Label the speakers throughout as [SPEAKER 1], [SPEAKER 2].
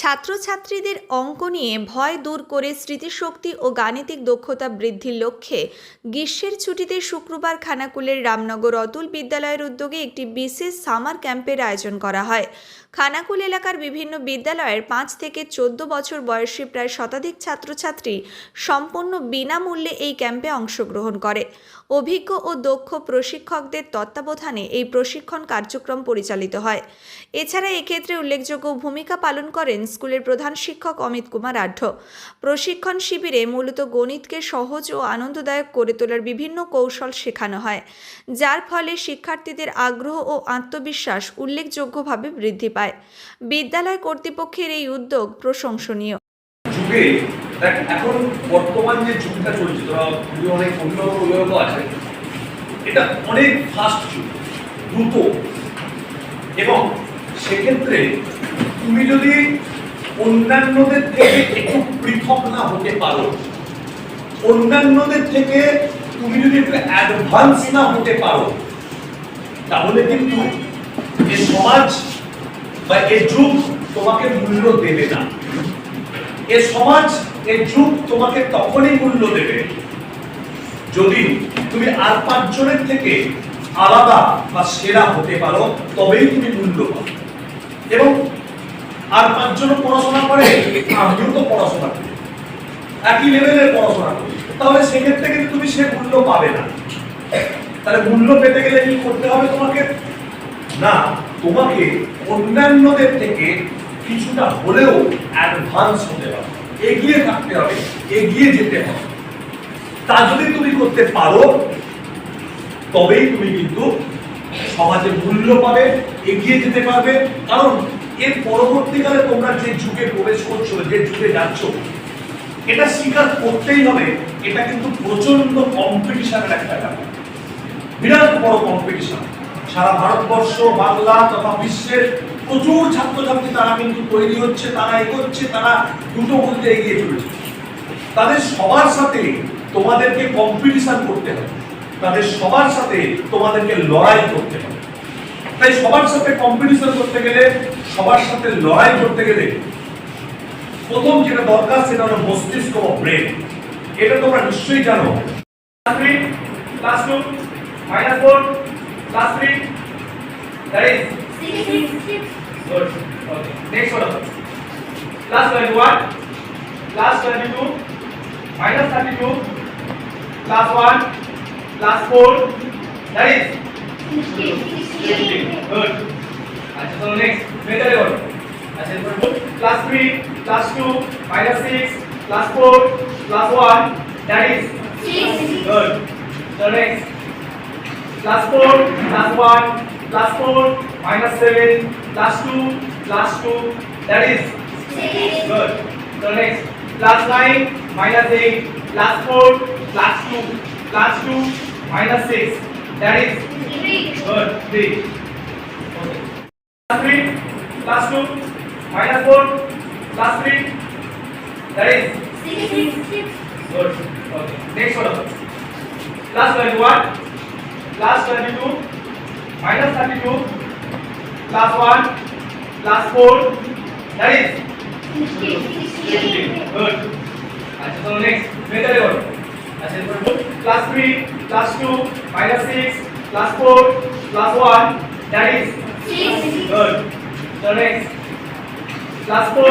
[SPEAKER 1] ছাত্রছাত্রীদের অঙ্ক নিয়ে ভয় দূর করে স্মৃতিশক্তি ও গাণিতিক দক্ষতা বৃদ্ধির লক্ষ্যে গ্রীষ্মের ছুটিতে শুক্রবার খানাকুলের রামনগর অতুল বিদ্যালয়ের উদ্যোগে একটি বিশেষ সামার ক্যাম্পের আয়োজন করা হয়। খানাকুল এলাকার বিভিন্ন বিদ্যালয়ের পাঁচ থেকে চোদ্দ বছর বয়সী প্রায় শতাধিক ছাত্রছাত্রী সম্পূর্ণ বিনামূল্যে এই ক্যাম্পে অংশগ্রহণ করে। অভিজ্ঞ ও দক্ষ প্রশিক্ষকদের তত্ত্বাবধানে এই প্রশিক্ষণ কার্যক্রম পরিচালিত হয়। এছাড়া এক্ষেত্রে উল্লেখযোগ্য ভূমিকা পালন করেন স্কুলের প্রধান শিক্ষক অমিত কুমার আঢ্য। প্রশিক্ষণ শিবিরে মূলত গণিতকে সহজ ও আনন্দদায়ক করে তোলার বিভিন্ন কৌশল শেখানো হয়, যার ফলে শিক্ষার্থীদের আগ্রহ ও আত্মবিশ্বাস উল্লেখযোগ্যভাবে বৃদ্ধি পায়। বিদ্যালয় কর্তৃপক্ষের এই উদ্যোগ প্রশংসনীয়।
[SPEAKER 2] দেখ, এখন বর্তমান যে যুগটা চলছে তোরা যদি অনেক অভিভাবক অভিভাবক আছে, এটা অনেক ফাস্ট যুগ, দ্রুত। এবং সেক্ষেত্রে তুমি যদি অন্যান্যদের থেকে একটু পৃথক না হতে পারো, অন্যান্যদের থেকে তুমি যদি একটু অ্যাডভান্স না হতে পারো, তাহলে কিন্তু এ সমাজ বা এ যুগ তোমাকে মূল্য দেবে না। এ সমাজ, এ যুগ তোমাকে তখনই মূল্য দেবে যদি তুমি আর পাঁচজনের থেকে আলাদা বা সেরা হতে পারো, তবেই তুমি মূল্য পাবে এবং আর পাঁচজন পড়াশোনা করে, আমিও তো পড়াশোনা করি। একই লেভেলের পড়াশোনা করি। তাহলে সেক্ষেত্রে কিন্তু তুমি সে মূল্য পাবে না। তাহলে মূল্য পেতে গেলে কি করতে হবে তোমাকে? না, তোমাকে অন্যান্যদের থেকে কিছুটা হলেও অ্যাডভান্স হতে হবে এগিয়ে থাকতে হবে, এগিয়ে যেতে হবে। তা যদি তুমি করতে পারো, তবেই তুমি কিন্তু সমাজে মূল্য পাবে, এগিয়ে যেতে পারবে। কারণ এর পরবর্তীকালে তোমরা যে যুগে প্রবেশ করছ, যে যুগে যাচ্ছ, এটা স্বীকার করতেই হবে, এটা কিন্তু প্রচণ্ড কম্পিটিশনের একটা ব্যাপার। বিরাট বড় কম্পিটিশন সারা ভারতবর্ষ, বাংলা তথা বিশ্বের প্রচুর ছাত্রছাত্রী তারা কিন্তু তৈরি হচ্ছে তারা এগোচ্ছে তারা দুটো বলতে এগিয়ে চলেছে। তাদের সবার সাথে তোমাদেরকে কম্পিটিশন করতে হবে। তাদের সবার সাথে তোমাদেরকে লড়াই করতে হবে। তাই সবার সাথে কম্পিটিশন করতে গেলে সবার সাথে লড়াই করতে গেলে প্রথম যেটা দরকার সেটা হলো মস্তিষ্ক ব্রেন এটা তোমরা নিশ্চয়ই জানো।
[SPEAKER 3] Minus four, plus three, that is Good. Okay. Next one. Plus 21, plus 22, minus 32, plus 1 plus 4 that is 16 good. Acha so next method one acha for good. Plus 3 plus 2 minus 6 plus 4 plus 1 that is 6 good. So next plus 4 plus 1 plus 4 minus 7 plus 2, plus 2, that is good. So next. Plus 9, minus 8, plus 4, plus 2, plus 2, minus 6, that is good. 3. Okay. Plus 3, plus 2, minus 4, plus 3, that is 6. Good. Okay. Next one. Plus 21, plus 22, minus 32, plus 1 plus 4 that is. 16 good so next method on acha plus 3 plus 2 minus 6 plus 4 plus 1 that is. 6 good. So next. Plus 4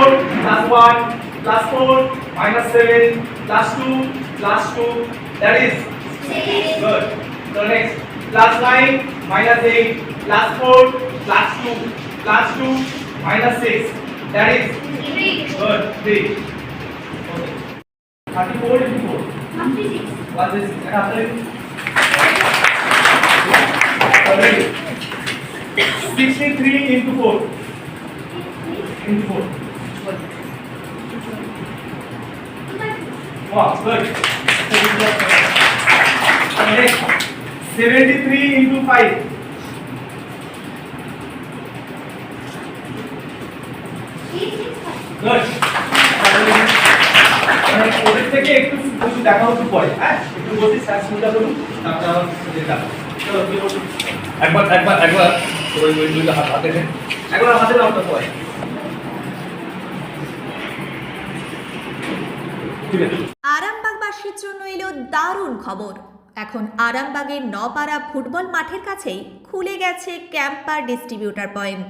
[SPEAKER 3] plus 1 plus 4 minus 7 plus 2 plus 2 that is. 6 good. So next. Plus 9 minus 8 plus 4 plus 2, plus 2, minus 6, that is good. 3. Okay. 34 into 4. What is it? After it? Already. 63 into 4. Into 4. Wow, good. Next. 73 into 5. ওদের থেকে একটু একটু দেখা হতে পরে হ্যাঁ? একটু বসে স্যার সুবিধা করুন তারপরে আমার যেটা চলো কি বলছো
[SPEAKER 2] একবার একবার একবার সবাই ওই দুইটা হাত হাতে
[SPEAKER 3] একবার হাতে দাও তো পরে।
[SPEAKER 1] আরামবাগবাসীর জন্য এলো দারুণ খবর। এখন আরামবাগের নপাড়া ফুটবল মাঠের কাছেই খুলে গেছে ক্যাম্পার ডিস্ট্রিবিউটার পয়েন্ট